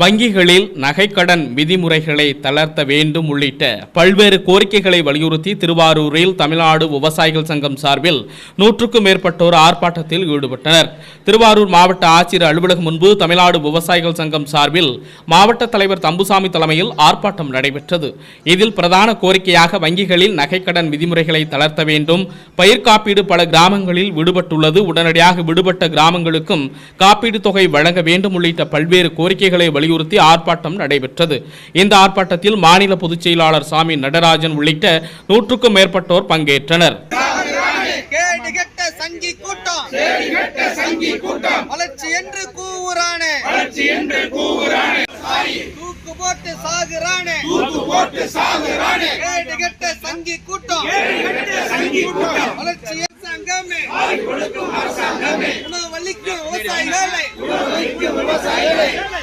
வங்கிகளில் நகைக்கடன் விதிமுறைகளை தளர்த்த வேண்டும் உள்ளிட்ட பல்வேறு கோரிக்கைகளை வலியுறுத்தி திருவாரூரில் தமிழ்நாடு விவசாயிகள் சங்கம் சார்பில் நூற்றுக்கும் மேற்பட்டோர் ஆர்ப்பாட்டத்தில் ஈடுபட்டனர். திருவாரூர் மாவட்ட ஆட்சியர் அலுவலகம் முன்பு தமிழ்நாடு விவசாயிகள் சங்கம் சார்பில் மாவட்ட தலைவர் தம்புசாமி தலைமையில் ஆர்ப்பாட்டம் நடைபெற்றது. இதில் பிரதான கோரிக்கையாக வங்கிகளில் நகைக்கடன் விதிமுறைகளை தளர்த்த வேண்டும். பயிர் காப்பீடு பல கிராமங்களில் விடுபட்டுள்ளது. உடனடியாக விடுபட்ட கிராமங்களுக்கும் காப்பீடு தொகை வழங்க வேண்டும் உள்ளிட்ட பல்வேறு கோரிக்கைகளை வலியுறுத்தி ஆர்ப்பாட்டம் நடைபெற்றது. இந்த ஆர்ப்பாட்டத்தில் மாநில பொதுச் செயலாளர் சாமி நடராஜன் உள்ளிட்ட நூற்றுக்கும் மேற்பட்டோர் பங்கேற்றனர். சங்கி கூட்டம். கேடு கெட்ட சங்கி கூட்டம். வளர்ச்சி என்று கூவுறானே. வளர்ச்சி என்று கூவுறானே. தூக்கு போட்டு சாகுறானே. தூக்கு போட்டு சாகுறானே. கேடு கெட்ட சங்கி கூட்டம். கேடு கெட்ட சங்கி கூட்டம். வளர்ச்சி அரசாங்கமே. உணவளிக்கும் விவசாயிகளை. உணவளிக்கும் விவசாயிகளை. பாட்டி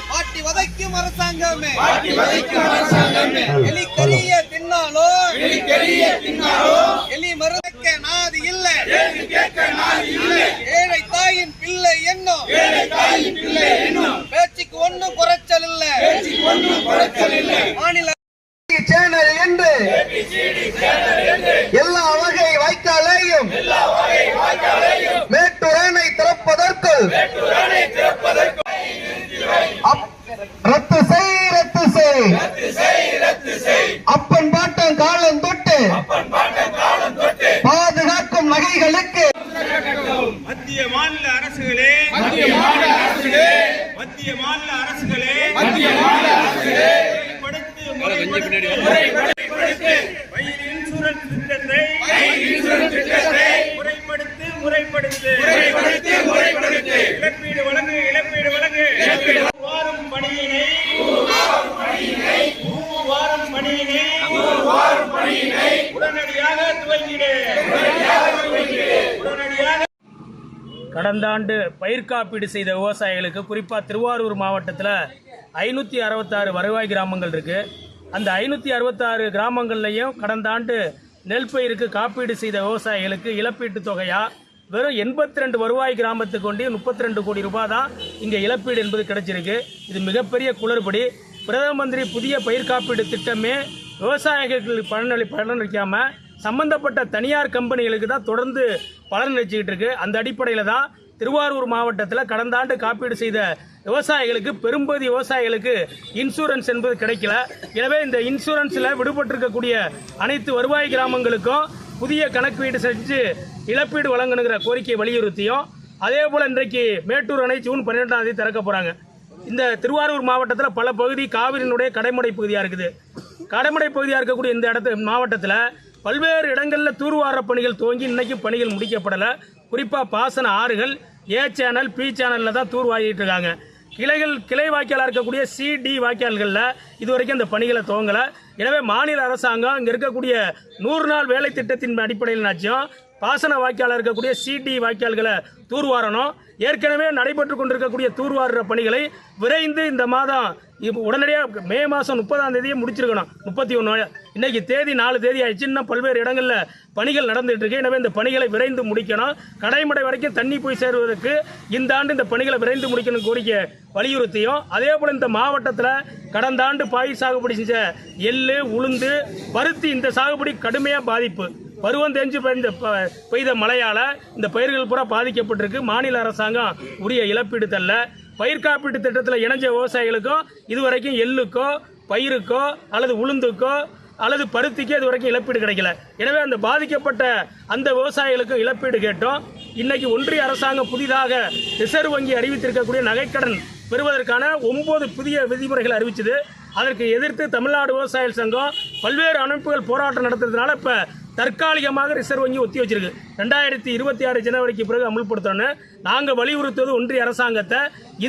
வதைக்கும் அரசாங்கமே. பாட்டி வதைக்கும் அரசாங்கமே. எலி கரிய தின்னாலோ? எலி கரிய தின்னாலோ? எலி மருந்தக்க நாதி இல்ல. ஏழு கேட்க நாதி இல்ல. ஏழை தாயின் பிள்ளை என்னும். ஏழை தாயின் பிள்ளை என்னும். பேச்சுக்கு ஒண்ணும் குறைச்சல் இல்ல. பேச்சுக்கு ஒண்ணும் குறைச்சல் இல்ல. மாநில சேனல் என்று எல்லா வகை வாய்க்காலையும் மேட்டூர் அணை திறப்பதற்குள் அப்- ரத்து செய் ரத்து செய் அப்பன் பாட்டன் காலம் தொட்டு பாதுகாக்கும் நகைகளுக்கு மத்திய மாநில அரசுகளே மத்திய மாநில அரசுகளே மத்திய மாநில அரசுகளே மத்திய மாநில அரசுகளே முறைப்படுத்து முறைப்படுத்து இன்சூரன்ஸ் திட்டத்தை இன்சூரன்ஸ் திட்டத்தை முறைப்படுத்து முறைப்படுத்து முறைப்படுத்து முறைப்படுத்து இழப்பீடு வழங்கு இழப்பீடு வழங்கு இழப்பீடு வாரம் பணியினை நூறு வாரம் பணியினை நூறு வாரம் பணியினை உடனடியாக துவங்கிடு உடனடியாக கடந்த ஆண்டு பயிர் காப்பீடு செய்த விவசாயிகளுக்கு குறிப்பாக திருவாரூர் மாவட்டத்தில் ஐநூற்றி அறுபத்தாறு வருவாய் கிராமங்கள் இருக்குது அந்த ஐநூற்றி அறுபத்தாறு கிராமங்கள்லையும் கடந்த ஆண்டு நெல் பயிருக்கு காப்பீடு செய்த விவசாயிகளுக்கு இழப்பீட்டு தொகையாக வெறும் எண்பத்தி ரெண்டு வருவாய் கிராமத்துக்கு கொண்டு முப்பத்தி ரெண்டு கோடி ரூபாய் தான் இங்கே இழப்பீடு என்பது கிடைச்சிருக்கு. இது மிகப்பெரிய குளறுபடி. பிரதம மந்திரி புதிய பயிர் காப்பீடு திட்டமே விவசாயிகளுக்கு பலனளி பலனளிக்காமல் சம்பந்தப்பட்ட தனியார் கம்பெனிகளுக்கு தான் தொடர்ந்து பலன் நினைச்சிக்கிட்டு இருக்கு. அந்த அடிப்படையில் தான் திருவாரூர் மாவட்டத்தில் கடந்த ஆண்டு காப்பீடு செய்த விவசாயிகளுக்கு பெரும்பகுதி விவசாயிகளுக்கு இன்சூரன்ஸ் என்பது கிடைக்கல. எனவே இந்த இன்சூரன்ஸில் விடுபட்டிருக்கக்கூடிய அனைத்து வருவாய் கிராமங்களுக்கும் புதிய கணக்கீடு செஞ்சு இழப்பீடு வழங்கணுங்கிற கோரிக்கையை வலியுறுத்தியும் அதே போல் இன்றைக்கு மேட்டூர் அணை ஜூன் பன்னிரெண்டாம் தேதி திறக்க போகிறாங்க இந்த திருவாரூர் மாவட்டத்தில் பல பகுதி காவிரியினுடைய கடைமடை பகுதியாக இருக்குது. கடைமடை பகுதியாக இருக்கக்கூடிய இந்த இடத்து மாவட்டத்தில் பல்வேறு இடங்களில் தூர்வார பணிகள் துவங்கி இன்னைக்கு பணிகள் முடிக்கப்படலை. குறிப்பாக பாசன ஆறுகள் ஏ சேனல் பி சேனலில் தான் தூர்வாரிட்டு இருக்காங்க. கிளைகள் கிளை வாய்க்காலாக இருக்கக்கூடிய சி டி இது இதுவரைக்கும் அந்த பணிகளை துவங்கலை. எனவே மாநில அரசாங்கம் இங்கே இருக்கக்கூடிய நூறு நாள் வேலை திட்டத்தின் அடிப்படையில் நாச்சும் பாசன வாய்க்காலாக இருக்கக்கூடிய சிடி வாய்க்கால்களை தூர்வாரணும். ஏற்கனவே நடைபெற்று கொண்டிருக்கக்கூடிய தூர்வாருற பணிகளை விரைந்து இந்த மாதம் இப்போ உடனடியாக மே மாதம் முப்பதாம் தேதியே முடிச்சிருக்கணும். முப்பத்தி ஒன்று இன்றைக்கி தேதி நாலு தேதி ஆயிடுச்சு. இன்னும் பல்வேறு இடங்களில் பணிகள் நடந்துகிட்டு இருக்கு. எனவே இந்த பணிகளை விரைந்து முடிக்கணும். கடைமடை வரைக்கும் தண்ணி போய் சேருவதற்கு இந்த ஆண்டு இந்த பணிகளை விரைந்து முடிக்கணும் கோரிக்கை வலியுறுத்தியும். அதே போல் இந்த மாவட்டத்தில் கடந்த ஆண்டு பயிர் சாகுபடி செஞ்ச எள்ளு உளுந்து பருத்தி இந்த சாகுபடி கடுமையாக பாதிப்பு. பருவம் தெரிஞ்சு பெய்த ப- பெய்த மழையால் இந்த பயிர்கள் பூரா பாதிக்கப்பட்டிருக்கு. மாநில அரசாங்கம் உரிய இழப்பீடு தரல. பயிர் காப்பீட்டு திட்டத்தில் இணைஞ்ச விவசாயிகளுக்கும் இதுவரைக்கும் எள்ளுக்கோ பயிருக்கோ அல்லது உளுந்துக்கோ அல்லது பருத்திக்கோ இது வரைக்கும் இழப்பீடு கிடைக்கல. எனவே அந்த பாதிக்கப்பட்ட அந்த விவசாயிகளுக்கும் இழப்பீடு கேட்டோம். இன்னைக்கு ஒன்றிய அரசாங்கம் புதிதாக ரிசர்வ் வங்கி அறிவித்திருக்கக்கூடிய நகைக்கடன் பெறுவதற்கான ஒன்பது புதிய விதிமுறைகளை அறிவிச்சது. அதற்கு எதிர்த்து தமிழ்நாடு விவசாயிகள் சங்கம் பல்வேறு அமைப்புகள் போராட்டம் நடத்துறதுனால இப்போ தற்காலிகமாக ரிசர்வ் வங்கி ஒத்தி வச்சிருக்கு. ரெண்டாயிரத்தி இருபத்தி ஆறு ஜனவரிக்கு பிறகு அமல்படுத்தணும்னு நாங்கள் வலியுறுத்துவது ஒன்றிய அரசாங்கத்தை.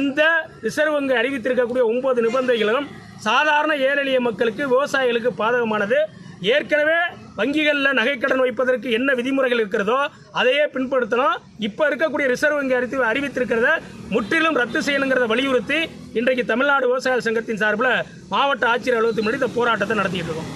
இந்த ரிசர்வ் வங்கி அறிவித்திருக்கக்கூடிய ஒன்பது நிபந்தனைகளும் சாதாரண ஏழெளிய மக்களுக்கு விவசாயிகளுக்கு பாதகமானது. ஏற்கனவே வங்கிகளில் நகைக்கடன் வைப்பதற்கு என்ன விதிமுறைகள் இருக்கிறதோ அதையே பின்படுத்தணும். இப்போ இருக்கக்கூடிய ரிசர்வ் வங்கி அறிவி அறிவித்திருக்கிறத முற்றிலும் ரத்து செய்யணுங்கிறத வலியுறுத்தி இன்றைக்கு தமிழ்நாடு விவசாய சங்கத்தின் சார்பில் மாவட்ட ஆட்சியர் அலுவலகத்தின் முன்னாடி இந்த போராட்டத்தை நடத்திட்டு இருக்கோம்.